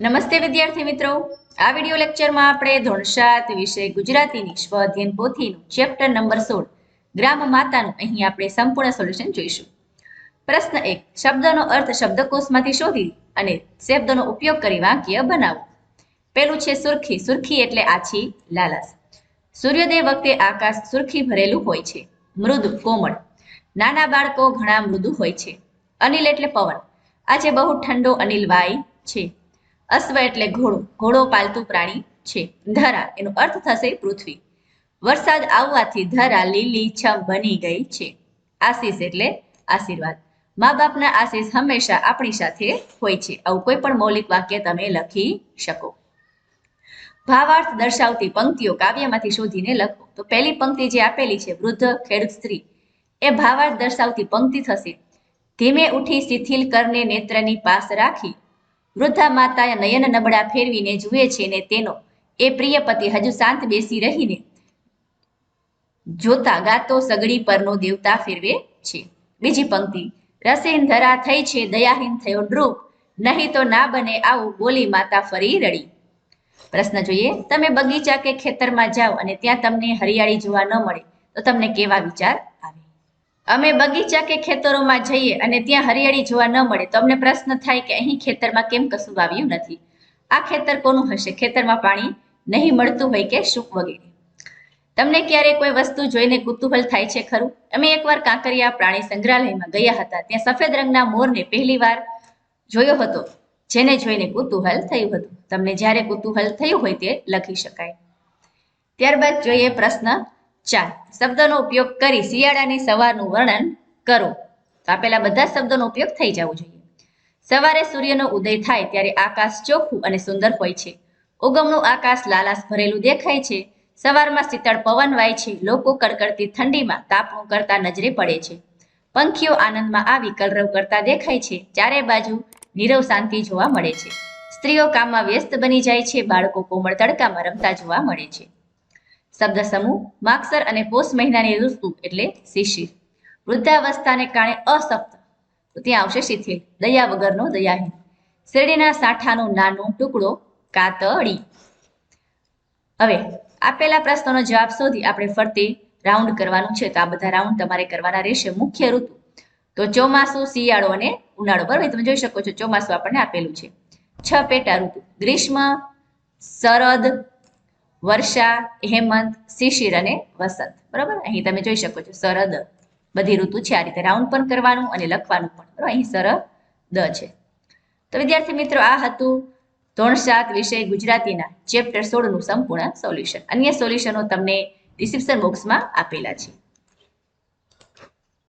નમસ્તે વિદ્યાર્થી મિત્રો. આ વિડિયો લેક્ચરમાં આપણે ધોરણ સાત વિષય ગુજરાતીની સ્વ અધ્યયન પોથીનું ચેપ્ટર નંબર સોળ, ગ્રામ માતાનું અહીં આપણે સંપૂર્ણ સોલ્યુશન જોઈશું. પ્રશ્ન એક, શબ્દનો અર્થ શબ્દકોશમાંથી શોધી અને શબ્દનો ઉપયોગ કરી વાક્ય બનાવો. પેલું છે સુરખી સુરખી એટલે આછી, લાલાશ. સૂર્યોદય વખતે આકાશ સુરખી ભરેલું હોય છે, મૃદુ, કોમળ. નાના બાળકો ઘણા મૃદુ હોય છે. અનિલ એટલે પવન. આજે બહુ ઠંડો અનિલ વાય છે. અશ્વ એટલે ઘોડો. ઘોડો પાલતુ પ્રાણી છે. ધરા, એનો અર્થ થશે પૃથ્વી. વરસાદ આવવાથી ધરા લીલી છમ બની ગઈ છે. આશીષ એટલે આશીર્વાદ. મા બાપના આશીષ હંમેશા આપણી સાથે હોય છે. આવું કોઈ પણ મૌલિક વાક્ય તમે લખી શકો. ભાવાર્થ દર્શાવતી પંક્તિઓ કાવ્યમાંથી શોધીને લખો. તો પહેલી પંક્તિ જે આપેલી છે, વૃદ્ધ ખેડૂત સ્ત્રી, એ ભાવાર્થ દર્શાવતી પંક્તિ થશે. ધીમે ઉઠી શિથિલ કરને નેત્રની પાસ રાખી વૃદ્ધા માતા નયન નબળા ફેરવીને જુએ છે ને તેનો એ પ્રિય પતિ હજુ શાંત બેસી રહીને જોતા ગાતો સગડી પરનો દેવતા ફેરવે છે. બીજી પંક્તિ, રસીન ધરા થઈ છે, દયાહીન થયો ડ્રુપ નહીં તો ના બને આવું બોલી માતા ફરી રડી. પ્રશ્ન જોઈએ, તમે બગીચા કે ખેતરમાં જાઓ અને ત્યાં તમને હરિયાળી જોવા ન મળે, તો તમને કેવા વિચાર? અમે બગીચા કે ખેતરોમાં જઈએ અને ત્યાં હરિયાળી જોવા ન મળે, તો અમને પ્રશ્ન થાય કે અહીં ખેતરમાં કેમ કશું વાવ્યું નથી? આ ખેતર કોનું હશે? ખેતરમાં પાણી નહીં મળતું હોય કે શું વગેરે? તમને ક્યારે કોઈ વસ્તુ જોઈને કુતૂહલ થાય છે ખરું? અમે એકવાર કાંકરિયા પ્રાણી સંગ્રહાલયમાં ગયા હતા, ત્યાં સફેદ રંગના મોરને પહેલી વાર જોયો હતો, જેને જોઈને કુતૂહલ થયું હતું. તમને જ્યારે કુતૂહલ થયું હોય તે લખી શકાય. ત્યારબાદ જોઈએ પ્રશ્ન ચાર શબ્દનો ઉપયોગ કરી શિયાળાની સવારનું વર્ણન કરો. તો આપેલા બધા શબ્દોનો ઉપયોગ થઈ જવો જોઈએ. સવારે સૂર્યનો ઉદય થાય ત્યારે આકાશ ચોખ્ખું અને સુંદર હોય છે. ઉગમનું આકાશ લાલાશ ભરેલું દેખાય છે. સવારમાં શીતળ પવન વાય છે. લોકો કડકડતી ઠંડીમાં તાપણું કરતા નજરે પડે છે. પંખીઓ આનંદમાં આવી કલરવ કરતા દેખાય છે. ચારે બાજુ નીરવ શાંતિ જોવા મળે છે. સ્ત્રીઓ કામમાં વ્યસ્ત બની જાય છે. બાળકો કોમળ તડકામાં રમતા જોવા મળે છે. શબ્દ સમૂહ માગસર અને પોષ મહિનાની ઋતુ એટલે શિશિર. વૃદ્ધાવસ્થાને કારણે અસપ્ત. તો ત્યાં આવશે શિથિલ. દયા વગરનો દયાહીન. શેરડીના સાઠાનો નાનો ટુકડો કાતડી. હવે આપેલા પ્રશ્નોનો જવાબ શોધી આપણે ફરતી રાઉન્ડ કરવાનું છે. તો આ બધા રાઉન્ડ તમારે કરવાના રહેશે. મુખ્ય ઋતુ. તો ચોમાસું, શિયાળો અને ઉનાળો બરાબર તમે જોઈ શકો છો ચોમાસું આપણને આપેલું છે. છ પેટા ઋતુ. ગ્રીષ્મ, શરદ વર્ષા, હેમંત, શિશિર અને વસંત. બરાબર? અહીં તમે જોઈ શકો છો સરદ, બધી ઋતુ છે. આ રીતે રાઉન્ડ પણ કરવાનું અને લખવાનું પણ. બરાબર? અહીં સરદ છે. તો વિદ્યાર્થી મિત્રો, આ હતું ધોરણ સાત વિષય ગુજરાતીના ચેપ્ટર સોળનું સંપૂર્ણ સોલ્યુશન. અન્ય સોલ્યુશનો તમને ડિસ્ક્રિપ્શન બોક્સમાં આપેલા છે.